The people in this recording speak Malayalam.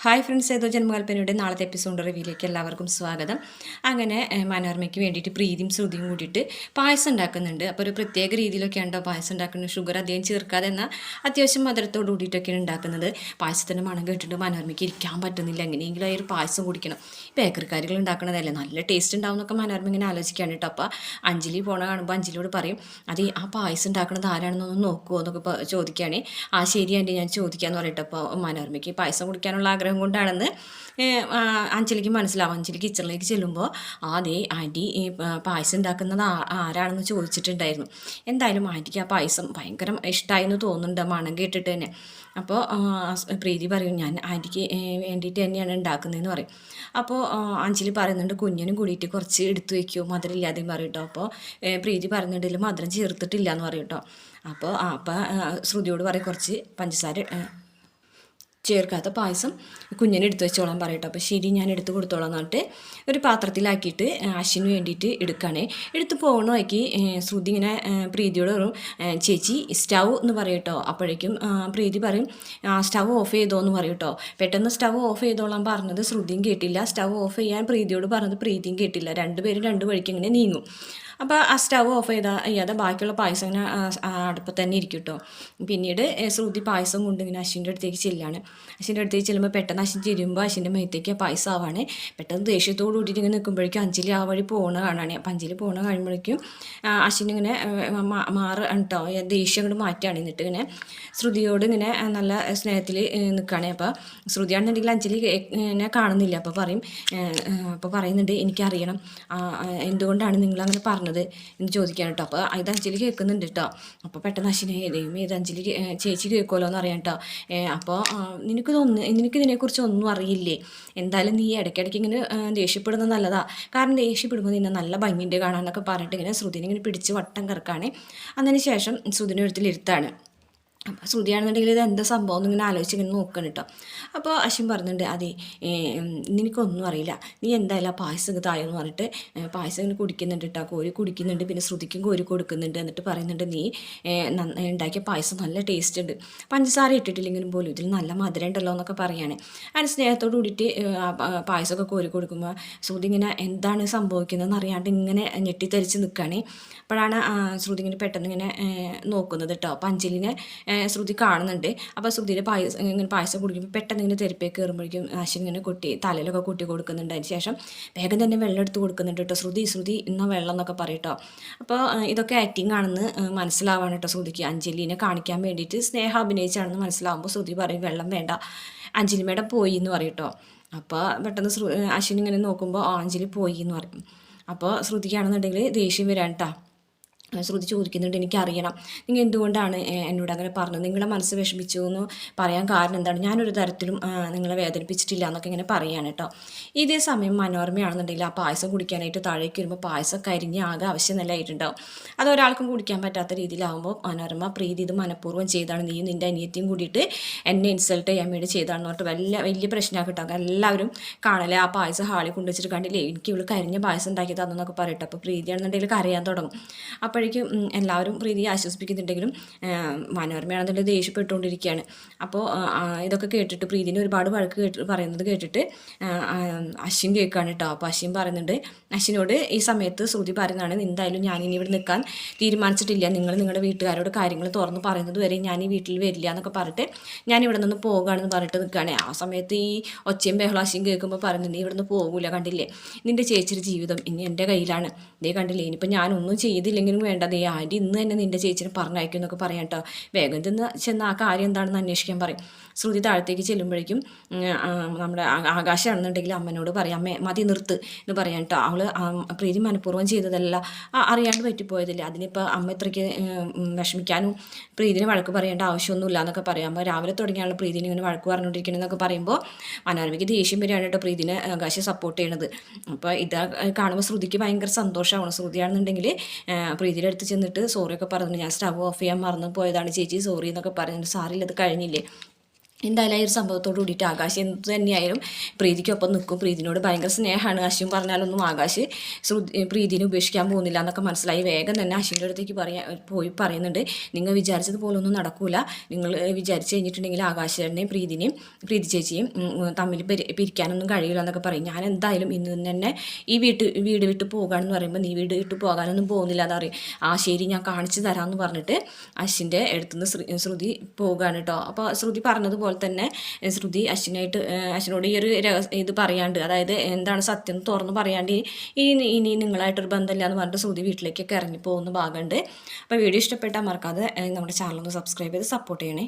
ഹായ് ഫ്രണ്ട്സ് ഏതോ ജന്മകൽപ്പനയുടെ നാളത്തെ എപ്പിസോഡ് റിവ്യൂലേക്ക് എല്ലാവർക്കും സ്വാഗതം. അങ്ങനെ മനോരമയ്ക്ക് വേണ്ടിയിട്ട് പ്രീതിയും ശ്രുതിയും കൂടിയിട്ട് പായസം ഉണ്ടാക്കുന്നുണ്ട്. അപ്പോൾ ഒരു പ്രത്യേക രീതിയിലൊക്കെ ഉണ്ടോ പായസം ഉണ്ടാക്കുന്നത്? ഷുഗർ അധികം ചേർക്കാതെ എന്നാൽ അത്യാവശ്യം മധുരത്തോട് കൂടിയിട്ടൊക്കെയാണ് ഉണ്ടാക്കുന്നത്. പായസത്തിന്റെ മണം കേട്ടിട്ട് മനോരമയ്ക്ക് ഇരിക്കാൻ പറ്റുന്നില്ല. എങ്ങനെയെങ്കിലും ഒരു പായസം കുടിക്കണം. ബേക്കറി കാര്യങ്ങൾ നല്ല ടേസ്റ്റ് ഉണ്ടാവും എന്നൊക്കെ മനോരമ ഇങ്ങനെ ആലോചിക്കുകയാണ് കേട്ടോ അപ്പോൾ അഞ്ജലി പോണ കാണുമ്പോൾ അഞ്ജലിയോട് പറയും അത് ആ പായസം ഉണ്ടാക്കുന്നത് ആരാണെന്നൊന്ന് നോക്കുമോ എന്നൊക്കെ ചോദിക്കുകയാണേ ആ ശരി ആന്റി ഞാൻ ചോദിക്കാമെന്ന് പറഞ്ഞിട്ട് അപ്പോൾ മനോരമയ്ക്ക് പായസം കുടിക്കാനുള്ള ആഗ്രഹം കൊണ്ടാണെന്ന് അഞ്ചലിക്ക് മനസ്സിലാവും. അഞ്ജലി കിച്ചണിലേക്ക് ചെല്ലുമ്പോൾ ആദ്യം ആന്റി ഈ പായസം ഉണ്ടാക്കുന്നത് ആരാണെന്ന് ചോദിച്ചിട്ടുണ്ടായിരുന്നു. എന്തായാലും ആന്റിക്ക് ആ പായസം ഭയങ്കര ഇഷ്ടമായെന്ന് തോന്നുന്നുണ്ട് മണം കേട്ടിട്ട് തന്നെ. അപ്പോൾ പ്രീതി പറയും ഞാൻ ആന്റിക്ക് വേണ്ടിയിട്ട് തന്നെയാണ് ഉണ്ടാക്കുന്നതെന്ന് പറയും. അപ്പോൾ അഞ്ചലി പറയുന്നുണ്ട് കുഞ്ഞിനും കൂടിയിട്ട് കുറച്ച് എടുത്തു വയ്ക്കുമോ മധുരം ഇല്ലാതെയും പറയും കേട്ടോ അപ്പോൾ പ്രീതി പറയുന്നുണ്ട് ഇതിൽ മധുരം ചേർത്തിട്ടില്ല എന്ന് പറയും കേട്ടോ അപ്പോൾ അപ്പം ശ്രുതിയോട് പറയും കുറച്ച് പഞ്ചസാര ചേർക്കാത്ത പായസം കുഞ്ഞിന് എടുത്തു വെച്ചോളാൻ പറയട്ടോ. അപ്പോൾ ശരി ഞാൻ എടുത്തു കൊടുത്തോളാം എന്നിട്ട് ഒരു പാത്രത്തിലാക്കിയിട്ട് അശ്വിന് വേണ്ടിയിട്ട് എടുക്കുകയാണേ എടുത്ത് പോകണമാക്കി ശ്രുതി ഇങ്ങനെ പ്രീതിയോട് പറയും ചേച്ചി സ്റ്റൗ എന്ന് പറയട്ടോ. അപ്പോഴേക്കും പ്രീതി പറയും സ്റ്റൗ ഓഫ് ചെയ്തോ എന്ന് പറയട്ടോ. പെട്ടെന്ന് സ്റ്റൗ ഓഫ് ചെയ്തോളാൻ പറഞ്ഞത് ശ്രുതിയും കേട്ടില്ല. സ്റ്റൗ ഓഫ് ചെയ്യാൻ പ്രീതിയോട് പറഞ്ഞത് പ്രീതിയും കേട്ടില്ല. രണ്ടുപേരും രണ്ട് വഴിക്ക് ഇങ്ങനെ നീങ്ങും. അപ്പോൾ ആ സ്റ്റവ് ഓഫ് ചെയ്താൽ ചെയ്യാതെ ബാക്കിയുള്ള പായസം ഇങ്ങനെ അടുപ്പത്ത് തന്നെ ഇരിക്കും കേട്ടോ പിന്നീട് ശ്രുതി പായസം കൊണ്ട് ഇങ്ങനെ അശ്വിന്റെ അടുത്തേക്ക് ചെല്ലാണ്. അശ്വിന്റെ അടുത്തേക്ക് ചെല്ലുമ്പോൾ പെട്ടെന്ന് അശ്വിൻ ചെല്ലുമ്പോൾ അശ്വിന്റെ മേത്തേക്ക് പായസം ആവാണ്. പെട്ടെന്ന് ദേഷ്യത്തോട് കൂട്ടിയിട്ട് ഇങ്ങനെ നിൽക്കുമ്പോഴേക്കും അഞ്ചലി ആ വഴി പോണ കാണാണ്. അപ്പം അഞ്ചലി പോണ കഴിയുമ്പോഴേക്കും അശ്വിൻ ഇങ്ങനെ മാറ കേട്ടോ ദേഷ്യം അങ്ങോട്ട് മാറ്റുകയാണ് എന്നിട്ട് ഇങ്ങനെ ശ്രുതിയോട് ഇങ്ങനെ നല്ല സ്നേഹത്തിൽ നിൽക്കുകയാണ് അപ്പോൾ ശ്രുതിയാണെന്നുണ്ടെങ്കിൽ അഞ്ജലി എന്നെ കാണുന്നില്ല. അപ്പോൾ പറയും അപ്പോൾ പറയുന്നുണ്ട് എനിക്കറിയണം. എന്തുകൊണ്ടാണ് നിങ്ങൾ അങ്ങനെ പറഞ്ഞത് എന്ന് ചോദിക്കാൻ കേട്ടോ അപ്പോൾ ഇത് അഞ്ജലി കേൾക്കുന്നുണ്ട് കേട്ടോ അപ്പോൾ പെട്ടെന്ന് അശ്വിനെ ദൈവം ഇത് അഞ്ജലി ചേച്ചി കേൾക്കുമല്ലോ എന്ന് അറിയാം കേട്ടോ അപ്പോൾ നിനക്കിതൊന്ന് നിനക്ക് ഇതിനെക്കുറിച്ച് ഒന്നും അറിയില്ലേ? എന്തായാലും നീ ഇടയ്ക്കിടയ്ക്ക് ഇങ്ങനെ ദേഷ്യപ്പെടുന്നത് നല്ലതാ. കാരണം ദേഷ്യപ്പെടുമ്പോൾ നിന്നെ നല്ല ഭംഗിയുണ്ട് കാണാനൊക്കെ പറഞ്ഞിട്ട് ഇങ്ങനെ ശ്രുതിനെ ഇങ്ങനെ പിടിച്ച് വട്ടം കറക്കാണ്. അതിന് ശേഷം ശ്രുതിനെ എടുത്തിലിരുത്താണ് അപ്പോൾ ശ്രുതിയാണെന്നുണ്ടെങ്കിൽ ഇത് എന്താ സംഭവം എന്നിങ്ങനെ ആലോചിച്ച് ഇങ്ങനെ നോക്കണം കേട്ടോ അപ്പോൾ അശ്വിൻ പറഞ്ഞിട്ടുണ്ട് അതെ നിനക്കൊന്നും അറിയില്ല. നീ എന്തായാലും ആ പായസം തായെന്ന് പറഞ്ഞിട്ട് പായസം ഇങ്ങനെ കുടിക്കുന്നുണ്ട് കേട്ടോ കോരി കുടിക്കുന്നുണ്ട് പിന്നെ ശ്രുതിക്കും കോരി കൊടുക്കുന്നുണ്ട് എന്നിട്ട് പറയുന്നുണ്ട് നീ നന്നായി നന്ന- ഉണ്ടാക്കിയ പായസം നല്ല ടേസ്റ്റ് ഉണ്ട്. പഞ്ചസാര ഇട്ടിട്ടില്ലെങ്കിലും പോലും ഇതിൽ നല്ല മധുരം ഉണ്ടല്ലോ എന്നൊക്കെ പറയുകയാണ് അതിന് സ്നേഹത്തോട് കൂടിയിട്ട് പായസമൊക്കെ കോരി കൊടുക്കുമ്പോൾ ശ്രുതി ഇങ്ങനെ എന്താണ് സംഭവിക്കുന്നതെന്ന് അറിയാണ്ട് ഇങ്ങനെ ഞെട്ടിത്തെറിച്ച് നിൽക്കുകയാണ് അപ്പോഴാണ് ശ്രുതി ഇങ്ങനെ പെട്ടെന്ന് ഇങ്ങനെ നോക്കുന്നത് കേട്ടോ അപ്പോൾ അഞ്ജലിനെ ശ്രുതി കാണുന്നുണ്ട്. അപ്പോൾ ശ്രുതിയുടെ പായസം ഇങ്ങനെ പായസം കുടിക്കുമ്പോൾ പെട്ടെന്ന് ഇങ്ങനെ തെരുപ്പേ കയറുമ്പോഴേക്കും അശ്വിൻ ഇങ്ങനെ കൊട്ടി തലയിലൊക്കെ കൊട്ടി കൊടുക്കുന്നുണ്ട്. അതിന് ശേഷം വേഗം തന്നെ വെള്ളം എടുത്ത് കൊടുക്കുന്നുണ്ട് കേട്ടോ. ശ്രുതി ശ്രുതി ഇന്ന വെള്ളം എന്നൊക്കെ പറയട്ടോ അപ്പോൾ ഇതൊക്കെ ആക്ടിങ് ആണെന്ന് മനസ്സിലാവാണ് കേട്ടോ ശ്രുതിക്ക്. അഞ്ജലിനെ കാണിക്കാൻ വേണ്ടിയിട്ട് സ്നേഹം അഭിനയിച്ചാണെന്ന് മനസ്സിലാവുമ്പോൾ ശ്രുതി പറയും വെള്ളം വേണ്ട. അഞ്ജലി മേഡം പോയി എന്ന് പറയട്ടോ അപ്പോൾ പെട്ടെന്ന് ശ്രു അശ്വിൻ ഇങ്ങനെ നോക്കുമ്പോൾ അഞ്ജലി പോയി എന്ന് പറയും. അപ്പോൾ ശ്രുതിക്കാണെന്നുണ്ടെങ്കിൽ ദേഷ്യം വരാൻ കേട്ടോ. ശ്രുതി ചോദിക്കുന്നുണ്ട് എനിക്കറിയണം. നിങ്ങൾ എന്തുകൊണ്ടാണ് എന്നോട് അങ്ങനെ പറഞ്ഞത്? നിങ്ങളെ മനസ്സ് വിഷമിച്ചു എന്ന് പറയാൻ കാരണം എന്താണ്? ഞാനൊരു തരത്തിലും നിങ്ങളെ വേദനിപ്പിച്ചിട്ടില്ല എന്നൊക്കെ ഇങ്ങനെ പറയാണ് കേട്ടോ ഇതേ സമയം മനോരമയാണെന്നുണ്ടെങ്കിൽ ആ പായസം കുടിക്കാനായിട്ട് താഴേക്ക് വരുമ്പോൾ പായസം കരിഞ്ഞ് ആകെ ആവശ്യം ആവശ്യനിലയായിട്ടുണ്ടാവും അത് ഒരാൾക്കും കുടിക്കാൻ പറ്റാത്ത രീതിയിലാവുമ്പോൾ മനോരമ പ്രീതി ഇത് മനഃപൂർവം ചെയ്താണ്. നീ നിന്റെ അനിയത്തിയും കൂടിയിട്ട് എന്നെ ഇൻസൾട്ട് ചെയ്യാൻ വേണ്ടി ചെയ്താണെന്ന് പറഞ്ഞിട്ട് വലിയ വലിയ പ്രശ്നമാക്കി ഉണ്ടാകും എല്ലാവരും കാണലേ ആ പായസം ഹാളിൽ കൊണ്ടുവച്ചിട്ട് കണ്ടില്ലേ? എനിക്ക് ഇവൾ കരിഞ്ഞ പായസം ഉണ്ടാക്കി തന്നെന്നൊക്കെ പറയട്ടെ. അപ്പോൾ പ്രീതിയാണെന്നുണ്ടെങ്കിൽ കരയാൻ തുടങ്ങും. അപ്പോഴേക്കും എല്ലാവരും പ്രീതിയെ ആശ്വസിപ്പിക്കുന്നുണ്ടെങ്കിലും മനോരമയാണെന്നുള്ളത് ദേഷ്യപ്പെട്ടുകൊണ്ടിരിക്കുകയാണ്. അപ്പോൾ ഇതൊക്കെ കേട്ടിട്ട് പ്രീതിനെ ഒരുപാട് വഴക്ക് കേട്ട് പറയുന്നത് കേട്ടിട്ട് അശ്വിൻ കേൾക്കുകയാണ് കേട്ടോ. അപ്പോൾ അശ്വിൻ പറയുന്നുണ്ട് അശ്വിനോട് ഈ സമയത്ത് ശ്രുതി പറയുന്നതാണ് എന്തായാലും ഞാൻ ഇനി ഇവിടെ നിൽക്കാൻ തീരുമാനിച്ചിട്ടില്ല. നിങ്ങൾ നിങ്ങളുടെ വീട്ടുകാരോട് കാര്യങ്ങൾ തുറന്ന് പറയുന്നത് വരെ ഞാൻ ഈ വീട്ടിൽ വരില്ല എന്നൊക്കെ പറഞ്ഞിട്ട് ഞാൻ ഇവിടെ നിന്ന് പോകുകയാണെന്ന് പറഞ്ഞിട്ട് നിൽക്കുകയാണ്. ആ സമയത്ത് ഈ ഒച്ചയും ബഹളം അശ്വിൻ കേൾക്കുമ്പോൾ പറയുന്നുണ്ട് ഇവിടെ നിന്ന് പോകില്ല കണ്ടില്ലേ? നിന്റെ ചേച്ചിയുടെ ജീവിതം ഇനി എന്റെ കയ്യിലാണ്. ഇതേ കണ്ടില്ലേ? ഇനിയിപ്പോൾ ഞാനൊന്നും ചെയ്തില്ലെങ്കിലും വേണ്ട നീ ആന്റി ഇന്ന് തന്നെ നിന്റെ ചേച്ചിനെ പറഞ്ഞയക്കും എന്നൊക്കെ പറയാം കേട്ടോ. വേഗം ചെന്ന് ചെന്ന് ആ കാര്യം എന്താണെന്ന് അന്വേഷിക്കാൻ പറയും. ശ്രുതി താഴത്തേക്ക് ചെല്ലുമ്പോഴേക്കും നമ്മുടെ ആകാശമാണെന്നുണ്ടെങ്കിൽ അമ്മനോട് പറയാം അമ്മേ മതി നിർത്ത് എന്ന് പറയാം കേട്ടോ. അവൾ പ്രീതി മനഃപൂർവം ചെയ്തതല്ല. അറിയാണ്ട് പറ്റിപ്പോയതില്ല. അതിനിപ്പോൾ അമ്മ ഇത്രയ്ക്ക് വിഷമിക്കാനും പ്രീതിനെ വഴക്ക് പറയേണ്ട ആവശ്യമൊന്നുമില്ല എന്നൊക്കെ പറയാം. അപ്പോൾ രാവിലെ തുടങ്ങിയാണ് പ്രീതിനെ ഇങ്ങനെ വഴക്ക് പറഞ്ഞുകൊണ്ടിരിക്കണമെന്നൊക്കെ പറയുമ്പോൾ മനോരമയ്ക്ക് ദേഷ്യം വരികയാണ് കേട്ടോ പ്രീതിനെ ആകാശം സപ്പോർട്ട് ചെയ്യണത്. അപ്പോൾ ഇത് കാണുമ്പോൾ ശ്രുതിക്ക് ഭയങ്കര സന്തോഷമാണ്. ശ്രുതിയാണെന്നുണ്ടെങ്കിൽ പ്രീതിയുടെ അടുത്ത് ചെന്നിട്ട് സോറിയൊക്കെ പറഞ്ഞു ഞാൻ സ്റ്റവ് ഓഫ് ചെയ്യാൻ മറന്നു പോയതാണ് ചേച്ചി. സോറി എന്നൊക്കെ പറഞ്ഞിട്ട് അത് കഴിഞ്ഞില്ലേ? എന്തായാലും ഈ ഒരു സംഭവത്തോട് കൂടിയിട്ട് ആകാശ് എന്ത് തന്നെയായാലും പ്രീതിക്കൊപ്പം നിൽക്കും. പ്രീതിനോട് ഭയങ്കര സ്നേഹമാണ് അശ്വിൻ പറഞ്ഞാലൊന്നും ആകാശ് ശ്രുതി പ്രീതിനെ ഉപേക്ഷിക്കാൻ പോകുന്നില്ല എന്നൊക്കെ മനസ്സിലായി. വേഗം തന്നെ അശ്വിന്റെ അടുത്തേക്ക് പറയാ പോയി പറയുന്നുണ്ട്. നിങ്ങൾ വിചാരിച്ചതുപോലെ ഒന്നും നടക്കില്ല നിങ്ങൾ വിചാരിച്ച് കഴിഞ്ഞിട്ടുണ്ടെങ്കിൽ ആകാശേട്ടനെയും പ്രീതിനെയും പ്രീതി ചേച്ചിയും തമ്മിൽ പിരിക്കാനൊന്നും കഴിയില്ല എന്നൊക്കെ പറയും. ഞാൻ എന്തായാലും ഇന്ന് തന്നെ ഈ വീട്ട് വീട് വിട്ട് പോകാമെന്ന് പറയുമ്പോൾ നീ വീട് വിട്ട് പോകാനൊന്നും പോകുന്നില്ല എന്ന് പറയും. ആ ശരി ഞാൻ കാണിച്ചു തരാമെന്ന് പറഞ്ഞിട്ട് അശ്വിന്റെ അടുത്തുനിന്ന് ശ്രു ശ്രുതി പോവുകയാണ് കേട്ടോ. അപ്പോൾ ശ്രുതി പറഞ്ഞതുപോലെ തന്നെ ശ്രുതി അശ്വിനായിട്ട് അശ്വിനോട് ഈ ഒരു ഇത് പറയാണ്ട് അതായത് എന്താണ് സത്യം തുറന്ന് പറയാണ്ട് ഇനി ഇനി നിങ്ങളായിട്ടൊരു ബന്ധമില്ല എന്ന് പറഞ്ഞിട്ട് ശ്രുതി വീട്ടിലേക്കൊക്കെ ഇറങ്ങി പോകുന്ന ഭാഗമുണ്ട്. അപ്പോൾ വീഡിയോ ഇഷ്ടപ്പെട്ടാൽ മറക്കാതെ നമ്മുടെ ചാനൽ ഒന്ന് സബ്സ്ക്രൈബ് ചെയ്ത് സപ്പോർട്ട് ചെയ്യണേ.